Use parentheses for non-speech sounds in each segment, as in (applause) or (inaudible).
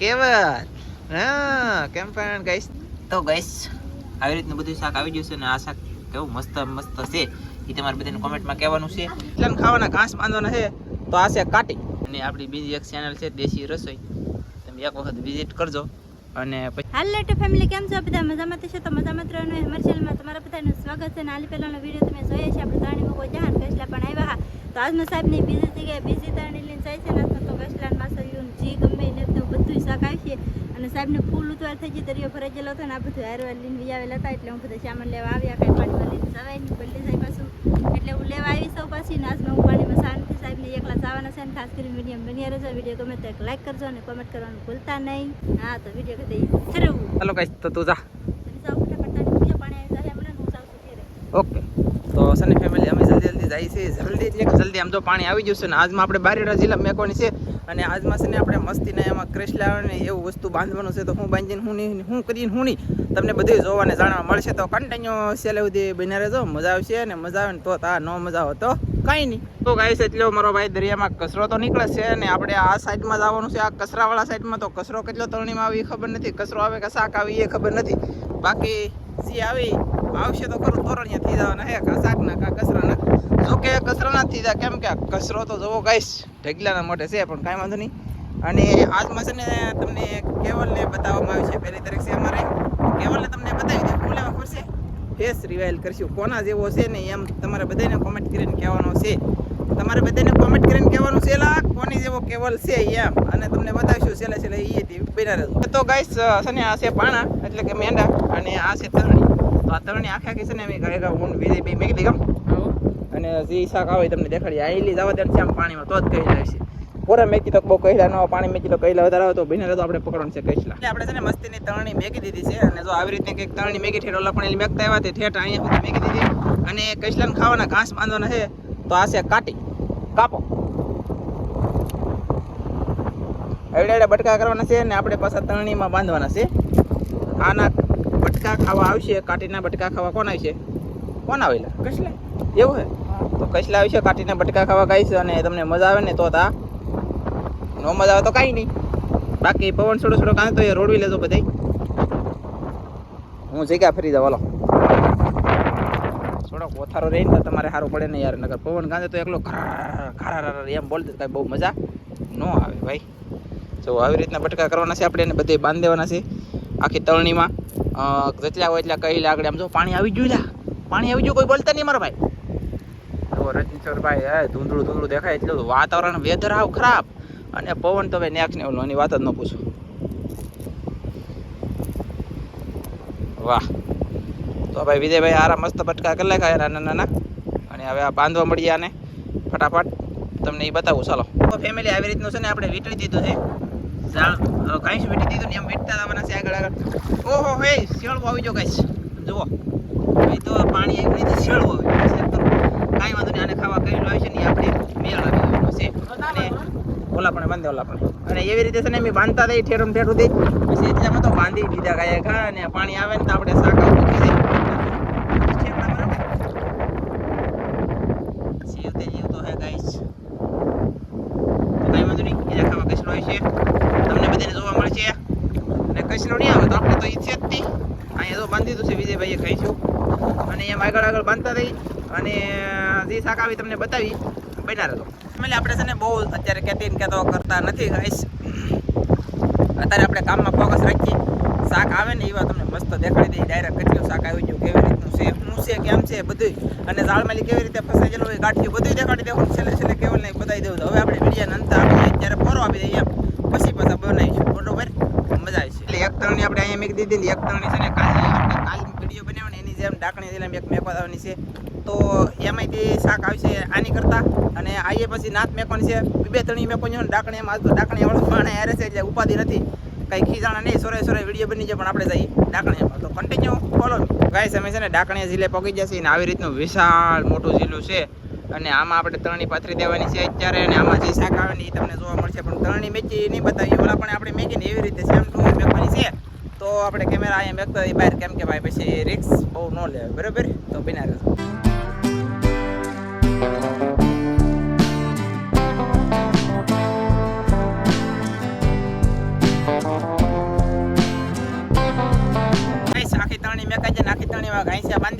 કેવત હા કેમ પણ ગાઈસ તો ગાઈસ આવી રીતનું બધું શાક આવી ગયું છે ને આ શાક કેવું મસ્ત મસ્ત છે. એ તમારે બધાને કોમેન્ટમાં કહેવાનું છે. એટલે ખાવાના ઘાસ બાંધવાના છે તો આ છે કાટી અને આપણી બીજી એક ચેનલ છે દેશી રસોઈ. તમે એક વખત વિઝિટ કરજો. અને પછી હાલ લેટો ફેમિલી કેમ છો? બધા મજામાં છે? તો મજામાં રહેવાનું અમારી ચેનલમાં તમારા બધાનું સ્વાગત છે. અને આલી પહેલાનો વીડિયો તમે જોયા છે આપણે તાણીમાં કોઈ જહાન કસલા પણ આવ્યા હા. તો આજનો સાહેબની બીજી જગ્યાએ બીજી તાણી લઈને જાય છે ને તો કસલાન માસરિયું જી ગમે બધું શાક આવશે અને સાહેબને ફૂલ ઉતવાર થઈ ગઈ દરિયો ભરાઈ ગયેલો હતો ને આ બધું હારવાર લઈને વી આવેલા હતા એટલે હું બધા સામાન લેવા આવ્યા કાંઈ પાણીમાં લઈને જવાય નહીં બદલી સાહેબ પાછું એટલે હું લેવા આવી સૌ પાછી નાસમાં હું પાણીમાં શાંતિ સાહેબને એકલા જવાના છે ને ખાસ કરીને વીડિયો બની રહેજો. વીડિયો ગમે તો લાઈક કરજો અને કોમેન્ટ કરવાનું ભૂલતા નહીં. હા તો વીડિયો કદી ફેરવું. ચાલો કઈ તો તું જા. ઓકે તો સની ફેમિલી જલ્દી જલ્દી જાય છે, જલ્દી એટલે જલ્દી આમ તો પાણી આવી જશે ને આજમાં આપણે બારેડા જિલ્લા મેકવાની છે અને આજમાં છે ને આપણે મસ્તીને એમાં ક્રેશ આવે ને એવું વસ્તુ બાંધવાનું છે તો હું બાંધીને હું નહીં, હું કરીને હું નહીં, તમને બધું જોવા ને જાણવા મળશે તો કન્ટિન્યુ સેલે સુધી બન્યા રહેજો, મજા આવશે અને મજા આવે ને તો તા ન મજા આવે તો કંઈ નહીં. તો ગાઈસ એટલે મારો ભાઈ દરિયામાં કચરો તો નીકળે છે અને આપણે આ સાઈડમાં જવાનું છે, આ કચરાવાળા સાઈડમાં તો કચરો કેટલો તરણીમાં આવે ખબર નથી, કચરો આવે કે શાક આવે એ ખબર નથી. બાકી જે આવી આવશે તો ખરું તોરણિયા થઈ જવાના હે, કા શાકના, કા કચરાના. જો કે કચરાના થઈ જાય, કેમ કે કચરો તો જોવો કહીશ ઢગલાના મોઢે છે, પણ કાંઈ વાંધો નહીં. અને આજમાં છે ને તમને કેવલને બતાવવામાં આવ્યું છે, પહેલી તારીખ છે અમારે. કેવલને તમને બતાવી દઉં, હું લેવા પડશે? ફેસ રિવાઇલ કરશું. કોના જેવો છે ને એમ તમારે બધાને કોમેન્ટ કરીને કહેવાનો છે. તમારે બધાને કોમેન્ટ કરીને કહેવાનું છે લા કોની જેવો કેવલ છે એમ. અને તમને બતાવીશું છેલ્લે છેલ્લે એ થી બિનાર તો. ગાઈસ છે ને આ છે પાણા એટલે કે મેંડા અને આ છે તરણી. તો આ તરણી આખા આખી છે ને અમે ઘરે ઊંડ વિજય બે મેકી દઈ ગમ અને જે શાક આવે તમને દેખાડી. આ એલી જવા દે છે આમ પાણીમાં તો જ કહી જાય છે. પૂરા મેકી તો બહુ કહેલા ન પાણી મેકી તો કહેલા વધારે તો ભીને તો આપણે પકડવાનું છે કહેલા. એટલે આપણે છે ને મસ્તીની તરણી મેકી દીધી છે અને જો આવી રીતે કંઈક તરણી મેકી ઠેઠ ઓલા પણ મેકતા આવ્યા તે ઠેઠ અહીંયા સુધી મેકી દીધી. અને કૈસલાને ખાવાના ઘાસ બાંધવાના છે તો આ છે કાટી. કાપો. એવડે બટકા કરવાના છે અને આપણે પાછા તરણીમાં બાંધવાના છે. આના બટકા ખાવા આવશે કાટીના બટકા ખાવા કોણ આવશે? કોણ આવેલા કસલા? એવું હે? તો કસલા આવશે કાટીના બટકા ખાવા ગાઈશ અને તમને મજા આવે ને તો તા. નો મજા આવે તો કાંઈ નહીં. બાકી પવન છોડો છોડો કાંઈ તો એ રોડવી લેજો બધા હું જગ્યા ફરી જાવ હાલો. થોડોક ઓથારો રહીને તો તમારે સારું પડે ને યાર. નગર પવન ગાંધે તો એકલો ખરા ખરા એમ બોલતો કાંઈ બહુ મજા ન આવે ભાઈ. જો આવી રીતના બટકા કરવાના છે આપણે એને બધે બાંધી દેવાના છે આખી તળણીમાં. જેટલા હોય એટલા કહી આગળ આમ જો પાણી આવી ગયું લ્યા. પાણી આવી ગયું, કોઈ બોલતા નહીં મારા ભાઈ. જો રજનીશ્વરભાઈ હે, ધૂંધળું ધૂંધળું દેખાય એટલું વાતાવરણ વેધર આવ ખરાબ. અને પવન તો ભાઈ નેક્સ ને એની વાત જ ન પૂછો. વાહ. તો ભાઈ વિજયભાઈ આરા મસ્ત બટકા કરી નાખ્યા નાના નાના અને હવે આ બાંધવા મળીએ આને ફટાફટ. તમને એ બતાવું, ચાલો. તો ફેમિલી આવી રીતનું છે ને આપણે વીંટળી દીધું છે. કાંઈ વીંટી દીધું ને એમ વીંટતા આવવાના છે આગળ આગળ. ઓહો, હે શેળવો આવી જો ગાઈશ જુઓ. ભાઈ તો પાણી એવી રીતે શેળવો આવી છે. કાંઈ વાંધો નહીં, આને ખાવા કઈ આવે છે ને આપણે મેળ આવી છે. અને ઓલા પણ બાંધે, ઓલા પણ. અને એવી રીતે છે ને એમ બાંધતા થઈ ઠેરું ઠેરું દઈ પછી એટલામાં તો બાંધી દીધા ગાય. ખા અને પાણી આવે ને તો આપણે શાક આવું મૂકી દઈએ ઠેકડા બરાબર જીવ તે જીવ તો હે ગાઈસ તો કાંઈ વાંધો નહીં, બીજા ખાવા કચરો હોય છે. તમને બધાને જોવા મળશે. અને કચરો નહીં આવે તો આપણે તો એ છે જ નહીં. અહીંયા તો બાંધી દીધું છે વિજયભાઈએ ખાઈશું અને એમ આગળ આગળ બાંધતા રહી. અને જે શાક આવી તમને બતાવી, બન્યા રહેતો એટલે આપણે છે ને બહુ અત્યારે કહેતી કહેતો કરતા નથી ગાઈસ અત્યારે આપણે કામમાં ફોકસ રાખીએ. શાક આવે ને એવા તમને મસ્ત દેખાડી દઈએ ડાયરેક્ટ કેટલું શાક આવી ગયું. કેવી રીતનું છે, શું છે, કેમ છે બધું અને ઝાડમાલી કેવી રીતે ફસાઈ ગયેલું હોય ગાંઠિયું બધું દેખાડી દેવું છેલ્લે છેલ્લે કેવલ નહીં બતાવી દેવું હવે આપણે વીડિયો અંત આપી દઈએ ત્યારે ફોરો આપી દઈએ. પછી પાછા બનાવીશું, બરોબર? મજા આવે છે. એટલે એક તરણી આપણે અહીંયા મેક દીધી ને એક તરણી છે ને કાલે આપણે કાલ વીડિયો બનાવ્યો એની જેમ ડાકણી દિલા એક મેકવા આવવાની છે. તો એમાંથી શાક આવશે આની કરતા, અને આઈએ પછી નાથ મેકવાની છે. બે તણી મેકો છે ડાકણી એમાં આજ તો ડાકણી વાળો પાણી હારે છે, એટલે ઉપાધિ નથી. કઈ ખીજાણા નહીં, સોરે સોરે વીડિયો બની જાય, પણ આપણે જઈએ ડાકણીયામાં. તો કન્ટિન્યુ ફોલો ગાઈસ અમે છે ને ડાકણીયા જિલ્લે પહોંચી જશે ને આવી રીતનું વિશાળ મોટું જિલ્લું છે. અને આમાં આપણે ત્રણની પાથરી દેવાની છે અત્યારે, અને આમાં જે શાક આવે ને એ તમને જોવા મળશે. પણ ત્રણની મેચી નહીં બતાવી ઓલા પણ આપણે મેકીને એવી રીતે સેમ ટુ મેકવાની છે. તો આપણે કેમેરા અહીંયા મેકતો બહાર કેમ કે ભાઈ પછી રિક્સ બહુ ન લેવાય, બરાબર? તો બિના રહેજો.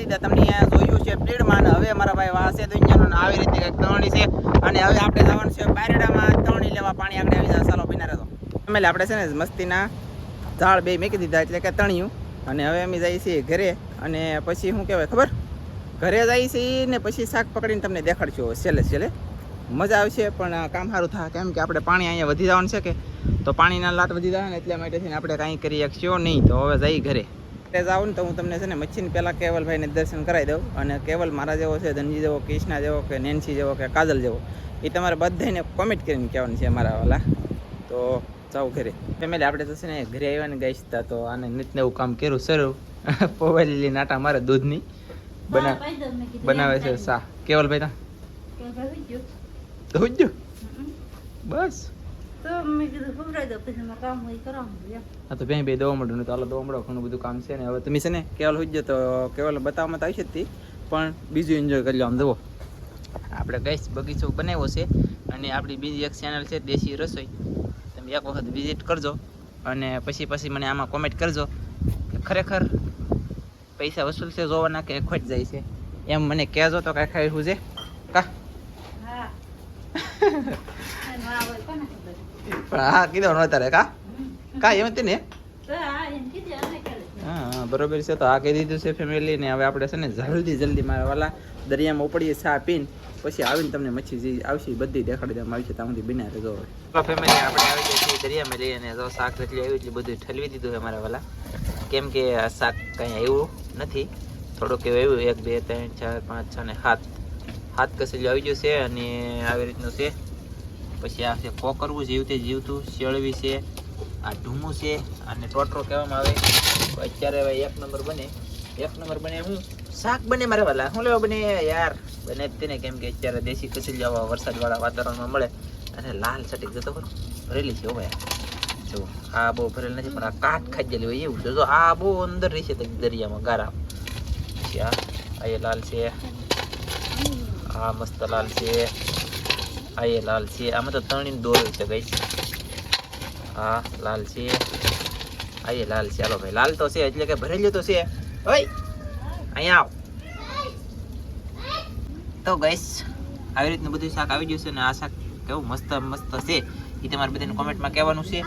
ઘાંસિયા તમને જોયું છે પીડમાં અને હવે મારા ભાઈ વાસે અહીંયા આવી રીતે કંઈક તવણી છે. અને હવે આપણે જવાનું છે બારેડામાં તવણી લેવા પાણી આગળ આવી જાય. ચાલો પીનારે તો. એમ આપણે છે ને મસ્તીના ઝાડ બે મેકી દીધા એટલે કે તણિયું. અને હવે અમે જઈએ છીએ ઘરે. અને પછી શું કહેવાય ખબર? ઘરે જઈએ છીએ ને પછી શાક પકડીને તમને દેખાડશું. છેલ્લે છેલ્લે. મજા આવશે, પણ કામ સારું થાય. કેમ કે આપણે પાણી અહીંયા વધી જવાનું છે કે? તો પાણીના લાટ વધી જાય ને એટલા માટે થઈને આપણે કાંઈ કરી શકશો નહીં. તો હવે જઈ ઘરે. તે જાઉં ને તો હું તમને છે ને મચ્છીને પહેલાં કેવલભાઈને દર્શન કરાવી દઉં અને કેવલ મારા જેવો છે ધનજી જેવો કૃષ્ણા જેવો કે નેન્સી જેવો કે કાજલ જેવો એ તમારે બધાને કોમેન્ટ કરીને કહેવાનું છે મારા વાલા. તો જાઉં ઘરે. ફેમિલી આપણે તો છે ને ઘરે આવ્યા ને ગઈ તા તો આને નીતને એવું કામ કર્યું સરું (laughs) પોવાયેલી નાટા મારે દૂધની. બના બનાવે છે સા કેવલભાઈ તા. બસ. તો મેં કીધું ખવડાવી દઉં પછી મારે કામ હોય કરવાનું હા તો બે બે દવા મળ્યું તો હાલો દવા મળો ઘણું બધું કામ છે ને. હવે તમે છે ને કેવલ હોઈ તો કેવલ બતાવવામાં તો આવી જ તી પણ બીજું એન્જોય કરી લો. આમ જુઓ. આપણે ગઈશ બગીચો બનાવ્યો છે અને આપણી બીજી એક ચેનલ છે દેશી રસોઈ. તમે એક વખત વિઝિટ કરજો અને પછી પછી મને આમાં કોમેન્ટ કરજો કે ખરેખર પૈસા વસૂલ છે જોવાના કે ખોટ જાય છે. એમ મને કહેજો તો કાંઈ ખાઈ છે. કા? (laughs) પણ હા કીધો ન તારે કા. કા એમ હતી ને? છે. હા બરોબર છે તો આ કહી દીધું છે ફેમિલી ને હવે આપણે છે ને જલ્દી જલ્દી મારા વાલા દરિયામાં ઉપડીએ ચા પીને પછી આવીને તમને મચ્છી જે આવશે બધી દેખાડી દેવામાં આવશે ત્યાં સુધી બિના રહેજો ફેમિલી આપણે આવી ગયા છીએ દરિયામાં લઈ અને જો શાક એટલી આવી એટલે બધું ઠલવી દીધું છે મારા વાલા. કેમ કે શાક કંઈ આવ્યું નથી. થોડુંક એવું આવ્યું એક બે ત્રણ ચાર પાંચ છ ને સાત. હાથ કસેલું આવી ગયું છે અને આવી રીતનું છે. પછી આ છે કોકરવું જીવતે જીવતું, શેળવી છે, આ ઢૂમું છે અને ટોટરો કહેવામાં આવે. અત્યારે હવે એક નંબર બને. એક નંબર બને હું? શાક બને મારે વાલા. શું લેવા બને? યાર, બને જ તેને કેમ કે અત્યારે દેશી કસેલી આવા વરસાદવાળા વાતાવરણમાં મળે. અને લાલ સટીક જતો ખરો ભરેલી છે હો ભાઈ. જો આ બહુ ભરેલ નથી, પણ આ કાટ ગયેલી હોય એવું જો, આ બહુ અંદર રહી તો દરિયામાં ગારા પછી આ લાલ છે. આ મસ્ત લાલ છે. આ એ લાલ છે આમાં તો ત્રણેય દોરેલ છે ગઈ હા લાલ છે આ એ લાલ છે હાલો ભાઈ લાલ તો છે એટલે કે ભરેલું તો છે. ઓય અહીંયા આવ. તો ગઈસ આવી રીતનું બધું શાક આવી ગયું છે ને આ શાક કેવું મસ્ત મસ્ત છે. એ તમારે બધાને કોમેન્ટમાં કહેવાનું છે.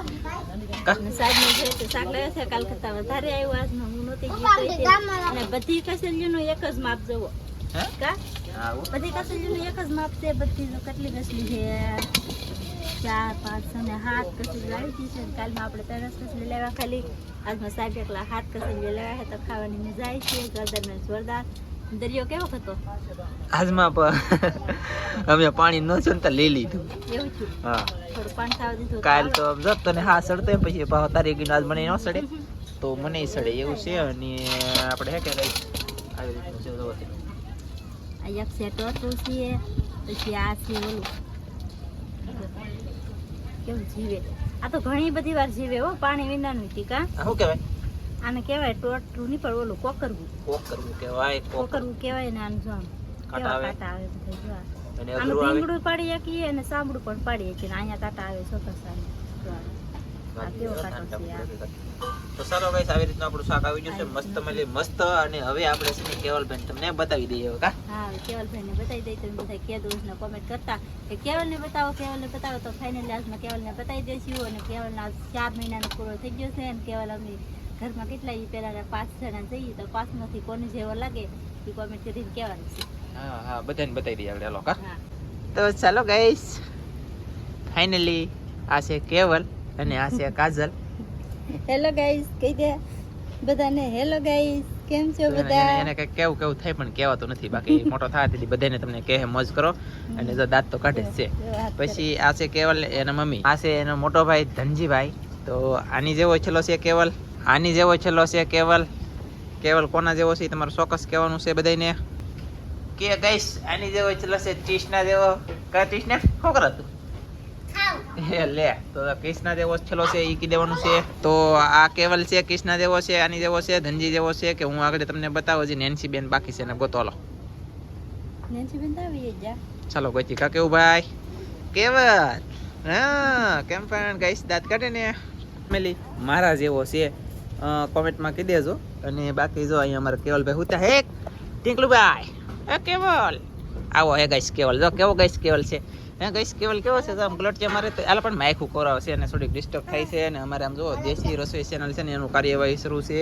હું બધી કસેલીનું એક જ માપ જવો. હા? કા? બધી કસેલીઓનું એક જ માપ છે બધી કેટલી કસલી છે? ચાર પાંચ છ ને સાત કસલી હતી છે. કાલમાં આપણે ત્રણ કસલી લેવા ખાલી. આજમાં સાહેબ એકલા હાથ કસલી લેવા છે તો ખાવાની મજા આવી છે. ગરદર જોરદાર. દરિયો કેવો હતો? આજમાં પણ અમે પાણી ન છે ને લઈ લીધું. એવું છું? હા. થોડું પાણી ખાવા દીધું કાલ તો જો તને હા સડતો પછી ભાવ તારી ગીનો આજ મને ન સડે. તો મને સડે એવું છે. અને આપણે હે કે આવી રીતનું એક છે ટોટું છે પછી આ છે ઓલું કેવું જીવે આ તો ઘણી બધી વાર જીવે હો પાણી વિનાનું ટીકા શું કહેવાય આને કહેવાય ટોટું નહીં પણ ઓલું કોકરવું કોકરવું કહેવાય કોકરવું કહેવાય ને આનું જો આમ કાંટા આવે બધા જો આનું ભીંગડું પાડી શકીએ અને સાંભળું પણ પાડી શકીએ અહીંયા કાંટા આવે આ. આ કેવો કાંટો છે આ તો સારો ગાઈસ આવી રીતનું આપણું શાક આવી ગયું છે. મસ્ત મળી મસ્ત અને હવે આપણે છે ને કેવલબેન તમને બતાવી દઈએ હવે કા? હા કેવલભાઈને બતાવી દઈએ તમે બધા કે ને કોમેન્ટ કરતા કે કેવલને બતાવો કેવલને બતાવો તો ફાઇનલી આજમાં કેવલને બતાવી દઈશું અને કેવલના ચાર મહિનાનો પૂરો થઈ ગયો છે અને કેવલ અમે ઘરમાં કેટલા ઈ પહેલા પાંચ જણા જઈએ તો પાંચમાંથી કોને જેવો લાગે એ કોમેન્ટ કરીને કહેવાનું છે. હા હા બધાને બતાવી દઈએ આપણે લોકો તો ચાલો ગાઈસ ફાઇનલી આ છે કેવલ અને આ છે કાજલ. હેલો ગાઈસ કહી દે. બધાને હેલો ગાઈસ કેમ છો બધા? એને કઈ કેવું કેવું થાય પણ કહેવાતું નથી. બાકી (laughs) મોટો થાય તેથી બધાને તમને કહે મોજ કરો. અને જો દાંત તો કાઢે જ છે. પછી આ છે કેવલ એના મમ્મી. આ છે એનો મોટો ભાઈ ધનજીભાઈ. તો આની જેવો છેલ્લો છે કેવલ? આની જેવો છેલ્લો છે કેવલ? કેવલ કોના જેવો છે તમારે ચોક્કસ કહેવાનું છે બધાને કે ગઈશ આની જેવો છેલ્લો છે ટીશના જેવો. કા ટીશને શું કરે તું? હે લે તો કૃષ્ણા જેવો છેલ્લો છે એ કી દેવાનું છે. તો આ કેવલ છે કૃષ્ણા જેવો છે આની જેવો છે ધનજી જેવો છે કે હું આગળ તમને બતાવો જે નેન્સી બેન બાકી છે ને ગોતોલો નેન્સી બેન આવી જા ચાલો ગોતી કા કેવું ભાઈ કેવલ. હા કેમ પણ ગાઈસ દાંત કાઢે ને. મેલી. મારા જેવો છે. કોમેન્ટમાં કહી દેજો. અને બાકી જો અહીંયા અમારે કેવલભાઈ હુતા હે ટીંકલુભાઈ. હે કેવલ. આવો હે ગઈશ કેવલ. જો કેવો ગઈશ કેવલ છે. હે ગઈશ કેવલ કેવો છે? આમ ગ્લોટ છે અમારે તો આલા પણ માયખું કોરાવ છે અને થોડીક ડિસ્ટર્બ થાય છે અને અમારે આમ જો દેશી રસોઈ ચેનલ છે ને એનું કાર્યવાહી શરૂ છે.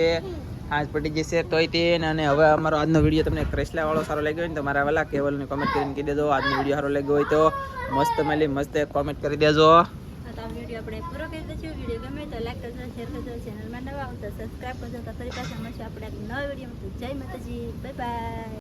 આજ પડી જશે તોય તે અને હવે અમારો આજનો વીડિયો તમને ક્રેસલા વાળો સારો લાગ્યો હોય ને તમારા મારા વાલા કેવલની કોમેન્ટ કરીને કહી દેજો. આજનો વીડિયો સારો લાગ્યો હોય તો મસ્ત મળી મસ્ત કોમેન્ટ કરી દેજો. જય માતાજી. Bye bye